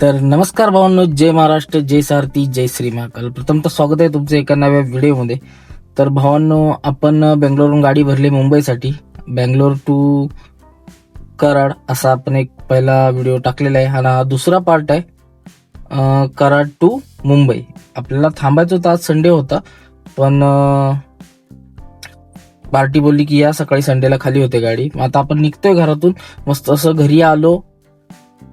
तर नमस्कार भावांनो जय महाराष्ट्र जय सारथी जय श्री महाकाल प्रथम तर स्वागत आहे तुमचं एका नव्या व्हिडिओमध्ये. तर भावांनो आपण बेंगलोरहून गाडी भरली मुंबईसाठी. बेंगलोर टू कराड असा आपण एक पहिला व्हिडिओ टाकलेला आहे. आणि हा दुसरा पार्ट आहे कराड टू मुंबई. आपल्याला थांबायचं होतं आज संडे होता. पण पार्टी बोलली की या सकाळी संडेला खाली होते गाडी. मग आता आपण निघतोय घरातून. मस्त असं घरी आलो.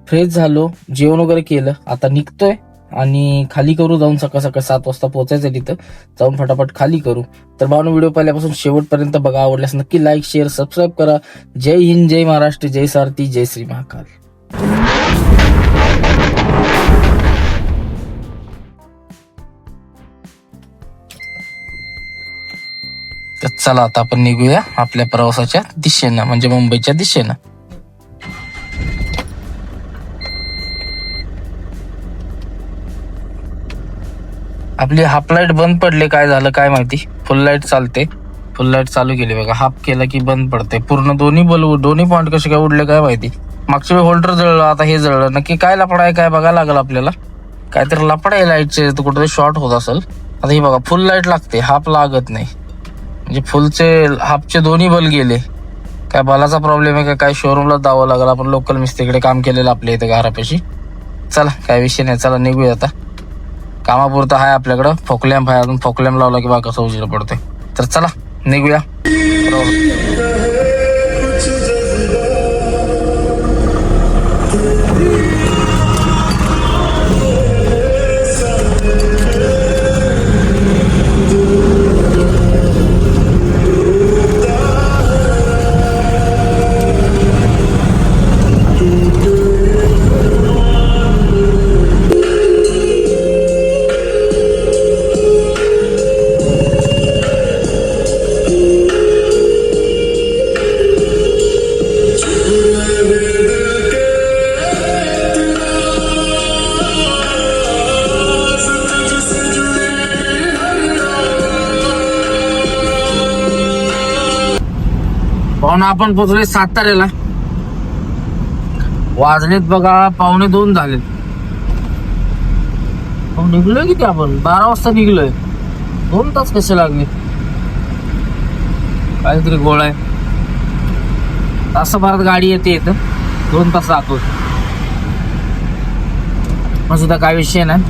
फ्रेश झालो जेवण वगैरे केलं. आता निघतोय आणि खाली करू जाऊन सकाळ सकाळ सात वाजता पोहोचायचं तिथं. जाऊन फटाफट खाली करू. तर भावना व्हिडिओ पहिल्यापासून शेवटपर्यंत बघा. आवडल्यास नक्की लाईक शेअर सबस्क्राईब करा. जय हिंद जय महाराष्ट्र जय सारथी जय श्री महाकाल. तर चला आता आपण निघूया आपल्या प्रवासाच्या दिशेनं म्हणजे मुंबईच्या दिशेनं. आपली हाफ लाइट बंद पडले काय झालं काय माहिती? फुल लाइट चालते. फुल लाइट चालू केली बघा. हाफ केला की बंद पडते. पूर्ण दोन्ही बल्ब दोन्ही पॉईंट कसे काय उडले काय माहिती? मागच्या वेळी होल्डर जळलं आता हे जळलं. नक्की काय लपडा आहे काय बघायला लागलं आपल्याला? काहीतरी लपडा आहे लाईटचे तर कुठेतरी शॉर्ट होत असेल. आता हे बघा फुल लाइट लागते. हाफ लागत नाही. म्हणजे फुलचे हाफचे दोन्ही बल्ब गेले. काय बलाचा प्रॉब्लेम आहे का काय शोरूमला जावं लागलं. आपण लोकल मिस्त्रीकडे काम केलेलं आपल्या इथे घरापाशी. चला काय विषय नाही. चला निघूया आता. कामापुरतं आहे आपल्याकडं. फोकलॅम्प आहे अजून. फोकलॅम्प लावला की बा कसं उजेड पडते तर चला निघूया. आपण पोचलोय सात तारेला. वाजलेत बघा पावणे दोन झालेत. निघलोय किती आपण? बारा वाजता निघलोय. दोन तास कसे लागले? काहीतरी गोळ आहे. तासाभरात गाडी येते इथं. दोन तास जातो मग सुद्धा काय विषय नाही.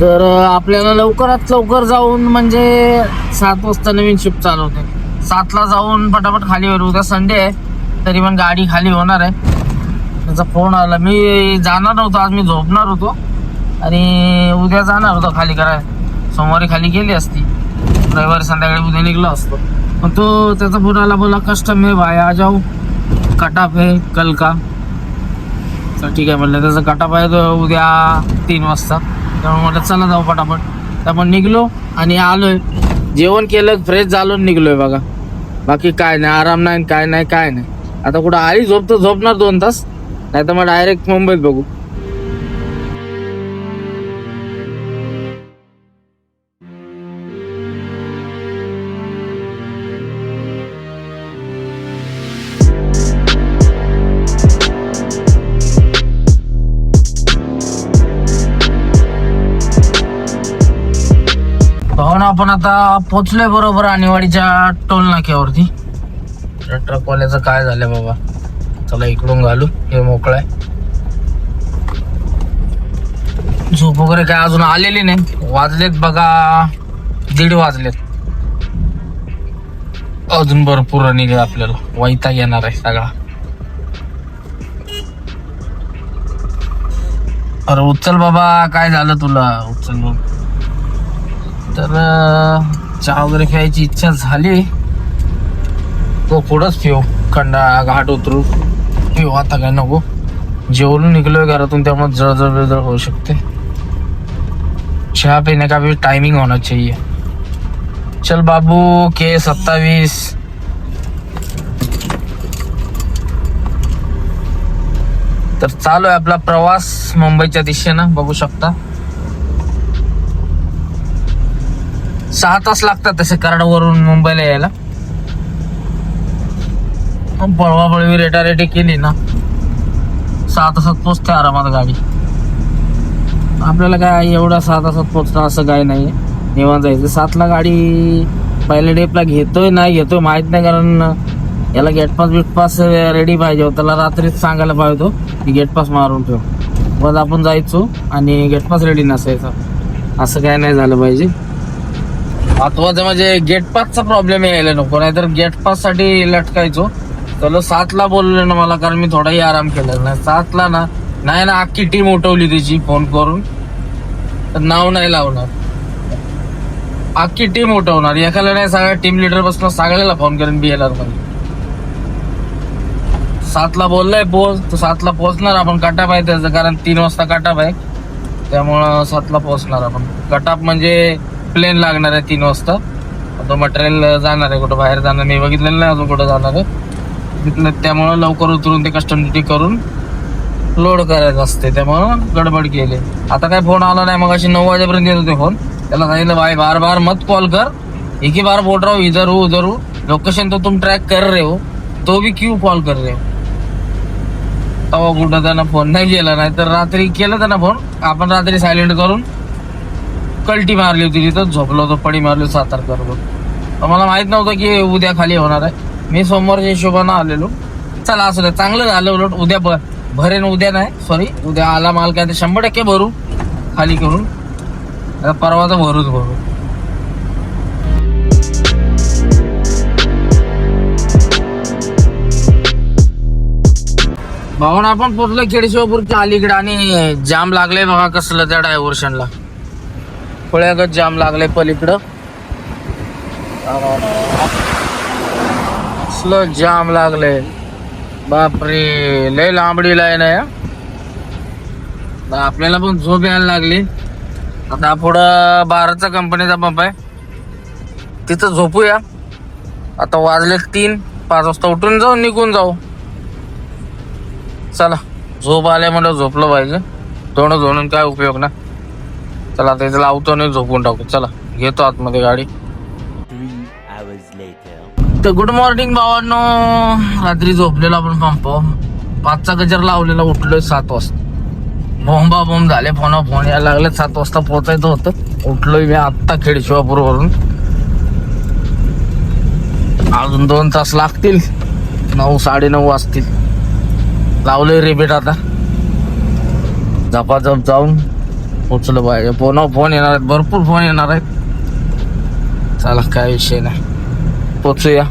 तर आपल्याला लवकरात लवकर जाऊन म्हणजे सात वाजता नवीन शिफ्ट चालवते सातला जाऊन पटापट खाली होईल उद्या संडे आहे तरी पण गाडी खाली होणार आहे. त्याचा फोन आला. मी जाणार नव्हतो आज मी झोपणार होतो. आणि उद्या जाणार होतो खाली करायला. सोमवारी खाली गेली असती. रविवारी संध्याकाळी उद्या निघलो असतो. पण तो त्याचा फोन आला बोला कस्टम आहे भाई आ जाऊ. कटाप आहे कल का? तर ठीक आहे म्हणलं. त्याचा कटाप आहे तो उद्या तीन वाजता. त्यामुळे म्हटलं चला जाऊ पटापट. तर आपण निघलो आणि आलोय. जेवण केलं फ्रेश झालो निघलोय बघा. बाकी काय नाही आराम नाही काय नाही काय नाही. आता कुठं आई झोपतो झोपणार दोन तास. नाही तर मग डायरेक्ट मुंबईत बघू. आपण आता पोचलोय बरोबर आणीवाडीच्या टोल नाक्यावरती. ट्रकवाल्याचं काय झालं बाबा? चला इकडून घालू. हे मोकळं आहे. झोप वगैरे काय अजून आलेली नाही. वाजलेत बघा दीड वाजलेत. अजून भरपूर निघे आपल्याला. वैता येणार आहे सगळा. अरे उचल बाबा काय झालं तुला? उचल बाबा तर चहा वगैरे प्यायची इच्छा झाली. तो पुढंच पिऊ. खंडा घाट उतरू. पिऊ आता काय नको. जेवलो निघलोय घरातून त्यामुळे जळजळ बिळजळ होऊ शकते. चहा पीने का भी टाइमिंग होना चाहिए. चल बाबू के सत्तावीस. तर चालू आहे आपला प्रवास मुंबईच्या दिशेनं. बघू शकता. सहा तास लागतात तसे कराडवरून मुंबईला यायला. पळवा पळवी रेटारेटी केली ना. सहा तासात पोचते आरामात गाडी. आपल्याला काय एवढा सात तासात पोचणं असं काय नाही निवांत जायचं. सातला गाडी पहिल्या डेपला घेतोय नाही घेतोय माहीत नाही कारण याला gate pass bit pass ready पाहिजे हो त्याला रात्रीच सांगायला पाहिजे तो की गेट पास मारून ठेव. बस आपण जायचो आणि गेट पास रेडी नसायचं. असं काय नाही झालं पाहिजे. महत्वाचं म्हणजे गेट पासचा प्रॉब्लेम यायला नको नाहीतर गेट पाससाठी लटकायचो. चलो सातला बोललो ना मला कारण मी थोडाही आराम केला नाही. सातला ना नाही ना अख्खी टीम उठवली त्याची फोन करून. तर नाव नाही लावणार. अख्खी टीम उठवणार. एकाला नाही सगळ्या टीम लिडर बसला सगळ्याला फोन करून बीएलआरमध्ये. सातला बोललाय पोच तर सातला पोहोचणार आपण कटाप आहे त्याचं कारण तीन वाजता कटाप आहे. त्यामुळं सातला पोहोचणार आपण. कटाप म्हणजे प्लेन लागणार आहे तीन वाजता. आता मटेरियल जाणार आहे कुठं बाहेर जाणार मी बघितलेलं नाही अजून कुठं जाणार आहे. तिथलं त्यामुळं लवकर उतरून ते कस्टम ड्युटी करून लोड करायचं असते त्यामुळं गडबड केली. आता काय फोन आला नाही मग अशी नऊ वाजेपर्यंत येत होते फोन त्याला सांगितलं बाय बार बार मत कॉल कर. एक ही बार बोल राहू इधर हो उधर हो लोकेशन तो तुम ट्रॅक कर रहे हो. तो भी क्यू कॉल कर रहे हो? तेव्हा कुठं त्यांना फोन नाही केला. नाही तर रात्री केला त्यांना फोन आपण रात्री सायलेंट करून कल्टी मारली होती तिथं झोपलो होतो पडी मारली सातार तर मला माहीत नव्हतं की उद्या खाली होणार आहे. मी सोमवारच्या हिशोबानं आलेलो. चला असं द्या चांगलं झालं उलट. उद्या ब भरेन उद्या नाही. सॉरी उद्या आला माल काय ते शंभर टक्के भरू. खाली करून. आता परवा तर भरूच भरू. भावना आपण पोचलो खेडेशिवापूरच्या अलीकडे आणि जाम लागले बघा कसलं त्या डायव्हर्शनला फळ्यागत जाम लागले पलीकडं. असलं जाम लागले बापरे लय लांबडी लाईन आहे आपल्याला पण झोप यायला लागली. आता पुढं बाराचा कंपनीचा पंप आहे. तिथं झोपूया. आता वाजले तीन पाच वाजता उठून जाऊ निघून जाऊ. चला झोप आल्या म्हणलं झोपलं पाहिजे. दोन धुणून काय उपयोग ना. चला आता इथं लावतो नाही झोपून टाकू. चला घेतो आतमध्ये गाडी. तर गुड मॉर्निंग भावांनो. रात्री झोपलेला आपण पंप पाचचा गजर लावलेला उठलोय सात वाजता. बोंबा बोंब झाले फोना फोन यायला लागले सात वाजता पोहोचायचं होतं. उठलोय मी आत्ता खेडशिवापूरवरून अजून दोन तास लागतील. नऊ साडे नऊ वाजतील. लावलंय रिपीट आता. झपाझप जाऊन. पोचलं पाहिजे. फोन फोन येणार आहेत. भरपूर फोन येणार आहेत. चला काय विषय नाही. पोचूया.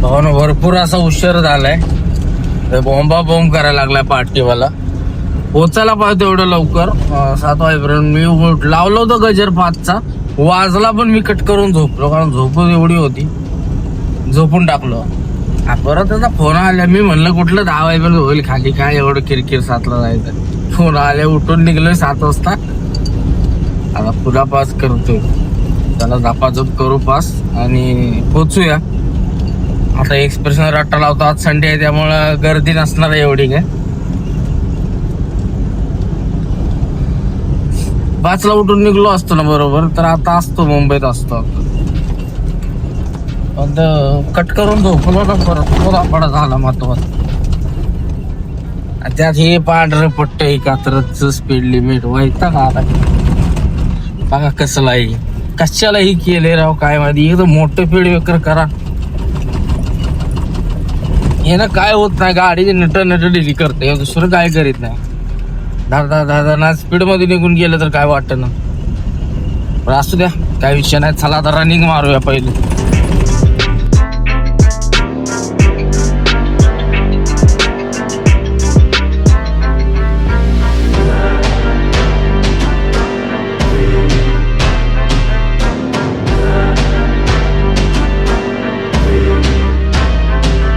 भावानं भरपूर असा उशीर झालाय. बॉम्बा बॉम्ब करायला लागलाय पार्टीवाला. पोचायला पाहिजे एवढं लवकर. सात वाजेपर्यंत मी उठ- होतो गजर पाचचा वाजला पण मी कट करून झोपलो कारण झोप एवढी होती. झोपून टाकलो. परत त्याचा फोन आल्या मी म्हणलं कुठलं दहा वाजेपर्यंत होईल खाली? काय एवढं किरकिर सातला जायचं? फोन आले उठून निघलो सात वाजता. आता पुरा पास करतोय. त्याला झपाझप करू पास आणि पोचूया. आता एक्सप्रेशन रट्टा लावतो. आज संडे आहे त्यामुळं गर्दी नसणार आहे एवढी काय. पाचला उठून निघलो असतो ना बरोबर तर आता असतो मुंबईत असतो. पण कट करून झोपलो ना परत थोडा झाला महत्त्वाचा त्यात हे पांढरं पट्ट एकात्रच स्पीड लिमिट व्हायचा का आता बघा कसलाही. कशालाही केले राव काय माहिती. एकदम मोठं फीड वेकर करा. हे ना काय होत नाही गाडी नट नट डिली करते. दुसरं काय करीत नाही. दादा दादा ना स्पीडमध्ये निघून गेलं तर काय वाटतं ना? पण असू द्या काय विषय नाही. चला आता रनिंग मारूया पहिले.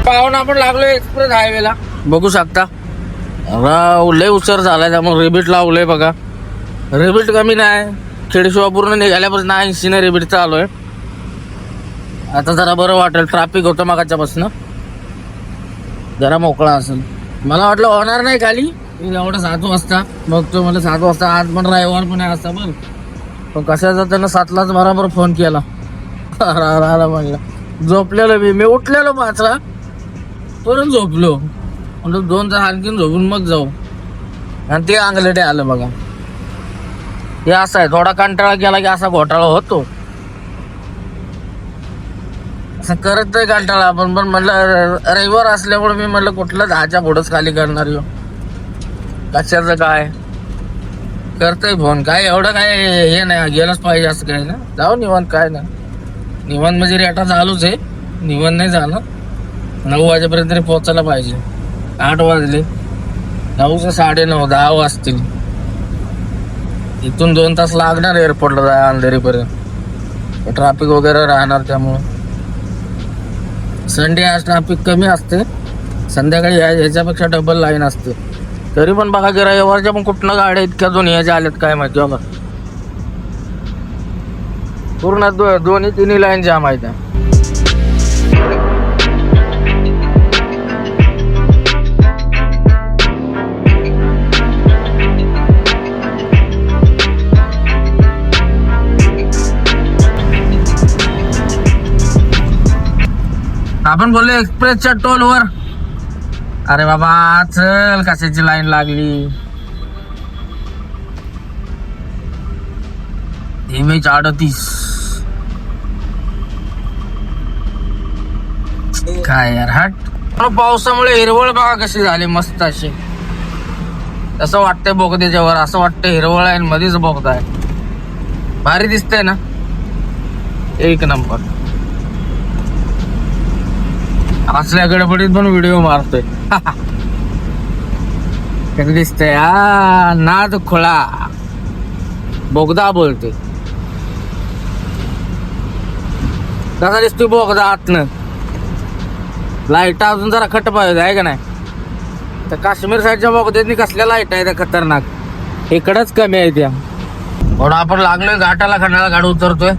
पाहुणा आपण लागलो एक्सप्रेस हायवेला बघू शकता. राव लय उशीर झालाय त्यामुळे रेबिट लावलंय बघा. रेबिट कमी नाही. खेडेशिवापूर्ण निघाल्यापासून ऐंशी रेबिट चालू आहे. आता जरा बरं वाटेल. ट्रॅफिक होतं मागाच्यापासून. जरा मोकळा असेल. मला वाटलं होणार नाही खाली. एवढं सात वाजता बघतो मला सात वाजता आज पण रविवार पण आहे असता बरं पण कशाचा त्यानं सातलाच बराबर फोन केला. राहिला म्हणलं. झोपलेलो मी. मी उठलेलो पाचला परत झोपलो. म्हणलं दोन तास आणखीन झोपून मग जाऊ. आणि ते अंगलटे आलं बघा. हे असं आहे थोडा कंटाळा केला की असा घोटाळा होतो. असं करत नाही कंटाळा आपण पण म्हटलं र- रविवार असल्यामुळे मी म्हटलं कुठलं दहाच्या पुढंच खाली करणार यो? कशाचं काय? करतोय फोन. काय एवढं काय हे नाही गेलंच पाहिजे असं काय ना जाऊ निवांत काय ना निवांत म्हणजे रेटा चालूच आहे. निवांत नाही झालं नऊ वाजेपर्यंत तरी पोहोचायला पाहिजे. आठ वाजले. नऊचं साडे नऊ दहा वाजतील. इथून दोन तास लागणार एअरपोर्टला जाय अंधेरीपर्यंत. ट्रॅफिक वगैरे राहणार त्यामुळं. संडे आज ट्रॅफिक कमी असते. संध्याकाळी या- ह्याच्यापेक्षा डबल लाईन असते. तरी पण बघा की रविवारच्या पण कुठनं गाड्या इतक्या दोन्ही ह्याच्या आल्यात काय माहिती हो बघा पूर्ण दो, दोन्ही तिन्ही लाईन जाम आहेत. आपण बोललो एक्सप्रेसच्या टोलवर अरे बाबा चल कशाची लाईन लागली? इमेज अडतीस. काय यार हट. पावसामुळे हिरवळ बघा कशी झाली मस्त अशी. असं वाटतंय बोगदेच्यावर असं वाटतं हिरवळ आहे आणि मध्येच बोगदा आहे भारी दिसतंय ना? एक नंबर. असल्या गडबडीत पण व्हिडिओ मारतोय. कसं दिसतंय? हा नाद खोळा. बोगदा बोलतोय. कसा दिसतोय बोगदा आतनं? लाइट अजून जरा खट पाहिजे आहे का नाही? तर काश्मीर साईडच्या बोगद्यानी कसल्या लाइट आहे त्या खतरनाक? इकडंच कमी आहे त्या थोडं आपण लागलोय घाटाला खंडाला गाडी उतरतोय.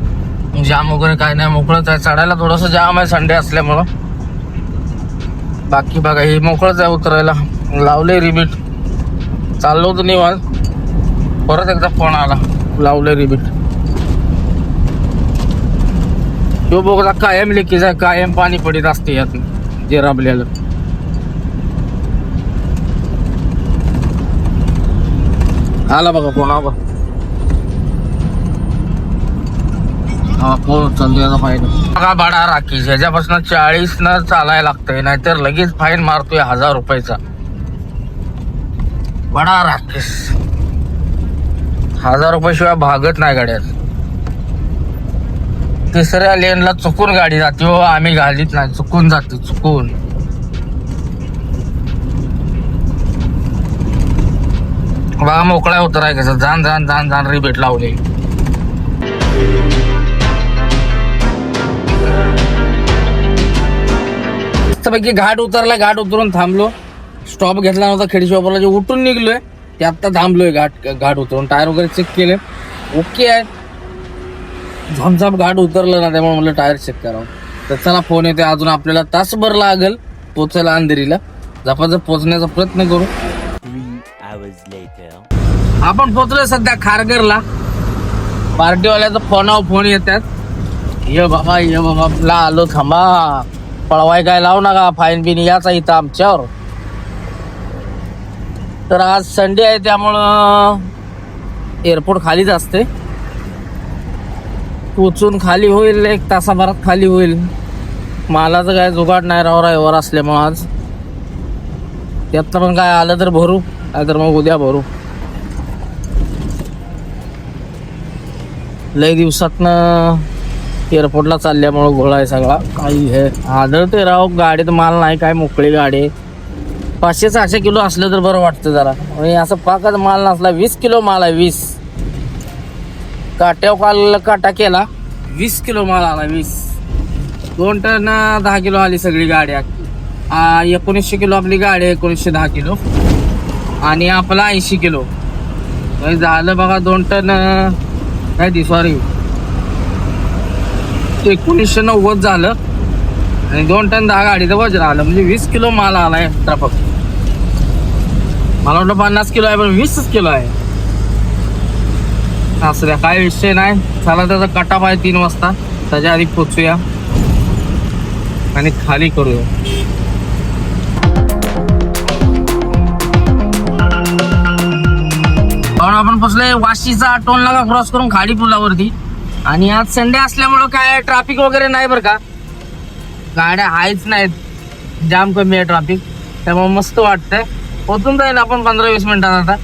जाम वगैरे काय नाही मोकळंच आहे. चढायला थोडस जाम आहे संडे असल्यामुळं. बाकी बघा हे मोकळंच आहे उतरायला लावले रिबीट. चाललो होतो निवांत. परत एकदा फोन आला. लावले रिबीट. तो बघा कायम लिकेज आहे कायम पाणी पडत असते यात. जे राबलेलं. आला बघा फोन आला. बघा भाडा राखीस याच्यापासून चाळीस न चालायला लागतंय नाहीतर लगेच फाईन मारतोय हजार रुपयाचा. बडा राखीस हजार रुपयाशिवाय भागत नाही गाड्यात. तिसऱ्या लेनला चुकून गाडी जाते हो आम्ही घालीत नाही चुकून जाते चुकून. बघा मोकळा उतराय कसं जाण जाण जाण जाण रिबेट लावले. मस्तपैकी घाट उतरला घाट उतरून थांबलो. स्टॉप घेतला नव्हता खेडी जे उठून निघलोय ते आत्ता थांबलोय घाट घाट उतरून. टायर वगैरे चेक केले. ओके आहे. झमझम घाट उतरलं ना त्यामुळे म्हटलं टायर चेक करावं. तर चला फोन येते अजून आपल्याला तासभर लागेल पोचायला अंधेरीला. झपाझप पोचण्याचा प्रयत्न करू. आपण पोचलोय सध्या खारघरला. पार्टीवाल्याचा फोनावर फोन येतात. ये बाबा ये बाबा आलो थांबा. पळवाय काय लावू नका फाईन बिन याचा इथं आमच्यावर. तर आज संडे आहे त्यामुळं एअरपोर्ट खालीच असते. पोचून खाली होईल एक तासाभरात खाली होईल. मालाचं काय जुगाड नाही राव रविवार असल्यामुळं आज. त्यातलं पण काय आलं तर भरू नाहीतर मग उद्या भरू. लय दिवसातनं एअरपोर्टला चालल्यामुळं घोळा आहे सगळा. काही हे आदळते राव गाडीत माल नाही काय मोकळी गाडी. आहे. पाचशे सहाशे किलो असलं तर बरं वाटतं जरा. आणि असं पाकच माल नसला वीस किलो माल आहे वीस. काट्याव काल काटा केला वीस किलो माल आला वीस. दोन टन दहा किलो आली सगळी गाडी एकोणीसशे किलो आपली गाडी आहे एकोणीसशे दहा किलो. आणि आपला ऐंशी किलो. म्हणजे झालं बघा दोन टन काय ती सॉरी एकोणीसशे नव्वद झालं. आणि दोन टन दहा गाडीचं वजन आलं. म्हणजे वीस किलो माल आला एक्स्ट्रा फक्त मला वाटलं पन्नास किलो आहे पण वीसच किलो आहे. असं द्या काय विषय नाही. चला त्याचा कटाप आहे तीन वाजता. त्याच्या आधी पोचूया. आणि खाली करूया. आपण पोचलोय वाशीचा टोल नाका क्रॉस करून खाडी पुलावरती आणि आज संडे असल्यामुळं काय ट्रॅफिक वगैरे नाही बरं का? गाड्या आहेच नाहीत. जाम कमी आहे ट्रॅफिक त्यामुळे मस्त वाटतंय. पोचून जाईल आपण पंधरा वीस मिनिटात आता.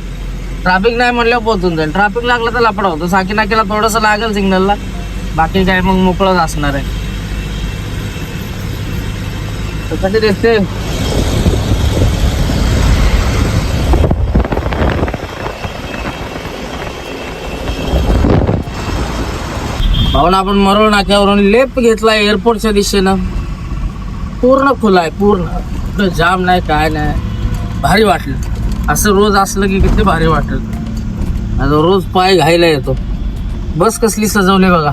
ट्रॅफिक नाही म्हणल्यावर पोचून जाईल. ट्रॅफिक लागलं तर लपडा होतो. साकीनाकीला थोडंसं लागेल सिग्नलला बाकी काय मग मोकळंच असणार आहे. तर कधी दिसते? भावना आपण मरळ नाक्यावरून लेप घेतला एअरपोर्टच्या दिशेनं. पूर्ण खुला आहे पूर्ण. कुठं जाम नाही काय नाही. भारी वाटलं. असं रोज असलं की किती भारी वाटलं. आता रोज पाय घायला येतो. बस कसली सजवली बघा.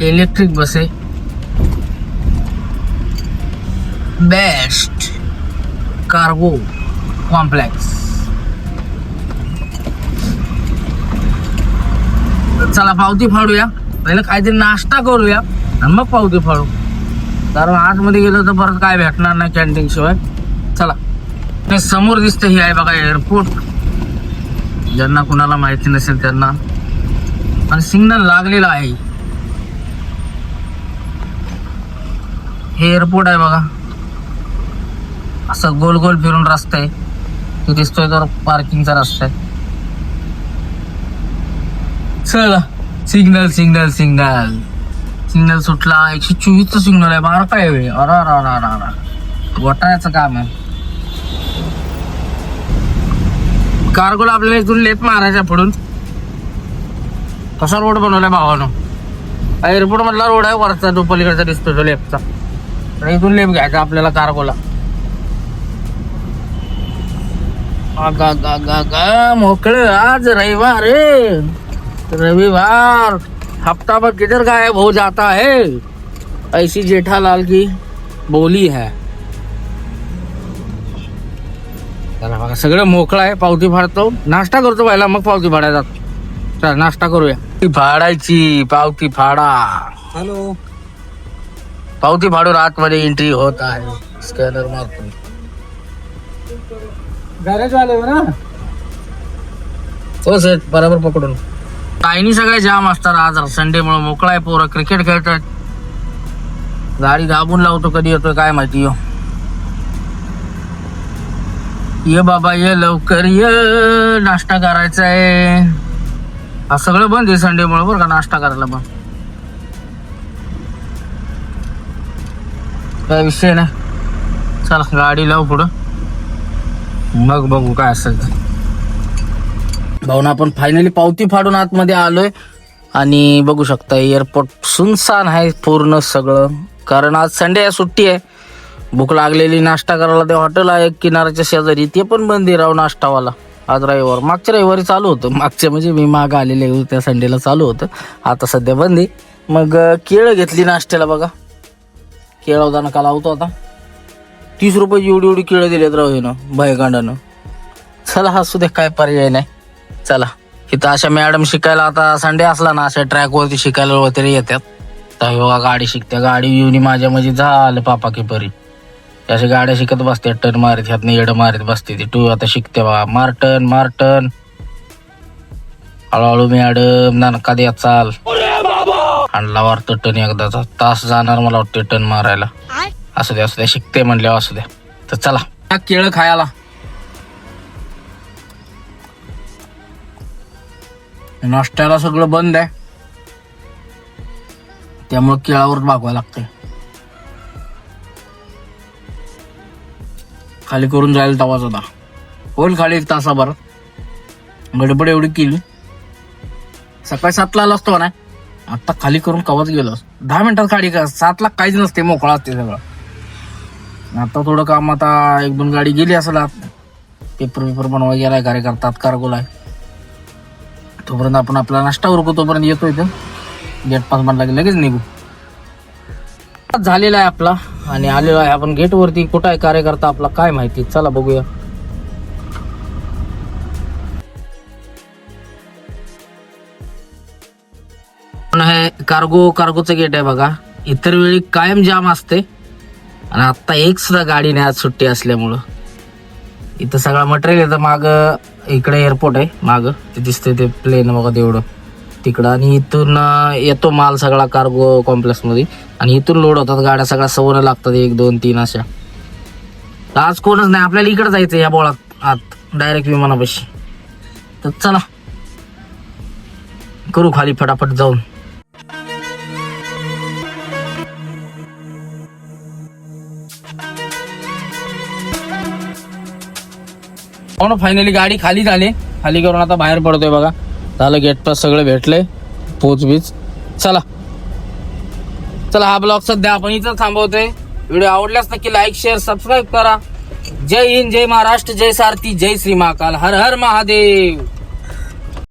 इलेक्ट्रिक बस आहे. बेस्ट कार्गो कॉम्प्लेक्स चला पावती फाडूया. पहिलं काहीतरी नाश्ता करूया आणि मग पावती फाडू. कारण आतमध्ये गेलो तर परत काय भेटणार नाही कॅन्टीन शिवाय. चला. ते समोर दिसतं ही आहे बघा एअरपोर्ट ज्यांना कुणाला माहिती नसेल त्यांना. आणि सिग्नल लागलेला आहे. हे एअरपोर्ट आहे बघा. असं गोल गोल फिरून रस्ता आहे. तो दिसतोय तर पार्किंगचा रस्ता आहे. चला. Signal signal signal. सिग्नल सुटला. एकशे चोवीसचा सिग्नल आहे. बारा काय वेळ अरा अरा अरा अरा अरा. वटायचं काम आहे. कार्गोला आपल्याला इथून लेप मारायचा पुढून. कसा रोड बनवलाय भावानं? एअरपोर्ट मधला रोड आहे वरचा. तो पलीकडचा दिसतो तो लेपचा इथून लेप घ्यायचा आपल्याला कार्गोला मोकळ आज रविवार रे रविवार। हफ्ता भर किधर गायब हो जाता है? ऐसी जेठालाल की बोली है। चला बघा सगळं मोकळं आहे पावती फाडतो. नाश्ता करतो पहिला मग पावती फाडायचा चला नाश्ता करूया. ती फाडायची पावती फाडा. हॅलो. पावती फाडून आतमध्ये एंट्री होत आहे. स्कॅनर मारतो. गॅरेज वाले हो ना? हो सेट बरोबर पकडून. टायनी सगळे जाम असतात आज संडे मुळे मोकळा आहे पोरं क्रिकेट खेळतात. गाडी दाबून लावतो कधी येतोय काय माहिती हो ये बाबा ये लवकर ये. नाश्ता करायचा आहे हा सगळं बंद आहे संडे मुळे बरं का नाश्ता करायला पण. काय विषय नाही. चला गाडी लावू पुढं. मग बघू काय असेल भाऊन आपण फायनली पावती फाडून आतमध्ये आलोय. आणि बघू शकता एअरपोर्ट सुनसान आहे पूर्ण सगळं. कारण आज संडे आहे सुट्टी आहे. भूक लागलेली नाश्ता करायला ते हॉटेल आहे किनाऱ्याच्या शेजारी. ते पण बंदी राव नाश्तावाला. आज रविवार. मागच्या रविवारी चालू होतं. मागच्या म्हणजे मी माग आलेले त्या संडेला चालू होतं. आता सध्या बंदी मग केळं घेतली नाश्त्याला बघा. केळं होताना का लावतो आता? तीस रुपयाची एवढी एवढी केळं दिलेत राव हे भयकांडानं चला असू दे काय पर्याय नाही. चला. इथं अशा मॅडम शिकायला आता संडे असला ना अशा ट्रॅक वरती शिकायला वगैरे येतात. तर बघा गाडी शिकते. गाडी येऊन माझ्या म्हणजे झालं पापा की परी. अशा गाड्या शिकत बसते टर्न मारत ह्यातनं येडं मारत बसते ती. टू आता शिकते बा मार्टन मार्टन हळूहळू मॅडम नानका द्या चाल. आणला वाटतं टन एकदाचा तास जाणार मला वाटतं टन मारायला. असू द्या असू द्या. शिकते म्हणल्यावर असू द्या. तर चला. केळं खायला. नाश्त्याला सगळं बंद आहे. त्यामुळे केळावर मागवा लागतंय. खाली करून जायला तवाच होता होईल खाली एक तासाभर. गडबड एवढी केली. सकाळी सातला आला असतो ना आता खाली करून कवाच गेलो दहा मिनिटात खाली का सातला काहीच नसते मोकळा असते सगळं. आता थोडं काम आता एक दोन गाडी गेली असेल पेपर पेपर बनवा गेलाय कार्यकर्ता तात्कार आहे. तोपर्यंत आपण आपला नाश्ता करू तोपर्यंत येतो इथं. गेट पास म्हणला की लगेच निघू. झालेला आहे आपला आणि आलेला आहे आपण गेटवरती कुठं आहे कार्यकर्ता आपला काय माहिती? चला बघूया. हे कार्गो कार्गोचं गेट आहे बघा. इतर वेळी कायम जाम असते. आणि आता एक सुद्धा गाडी नाही आज सुट्टी असल्यामुळं. इथं सगळं मटेरियल येतं माग इकडे एअरपोर्ट आहे माग. ते दिसते ते प्लेन बघा तेवढं. तिकडं आणि इथून येतो माल सगळा कार्गो कॉम्प्लेक्समध्ये. आणि इथून लोड होतात गाड्या सगळ्या सवन लागतात एक दोन तीन अशा. आज कोणच नाही आपल्याला इकडे जायचं या बोळात आत डायरेक्ट विमानापाशी. तर चला. करू खाली फटाफट जाऊन. हो ना फायनली गाडी खाली झाली. खाली करून आता बाहेर पडतोय बघा. झालं गेट पास सगळं भेटले. पोच बीच. चला. चला हा ब्लॉग सध्या आपण इथं थांबवतोय. व्हिडिओ आवडल्यास नक्की लाईक शेअर सबस्क्राईब करा. जय हिंद जय महाराष्ट्र जय सारथी जय श्री महाकाल. हर हर महादेव.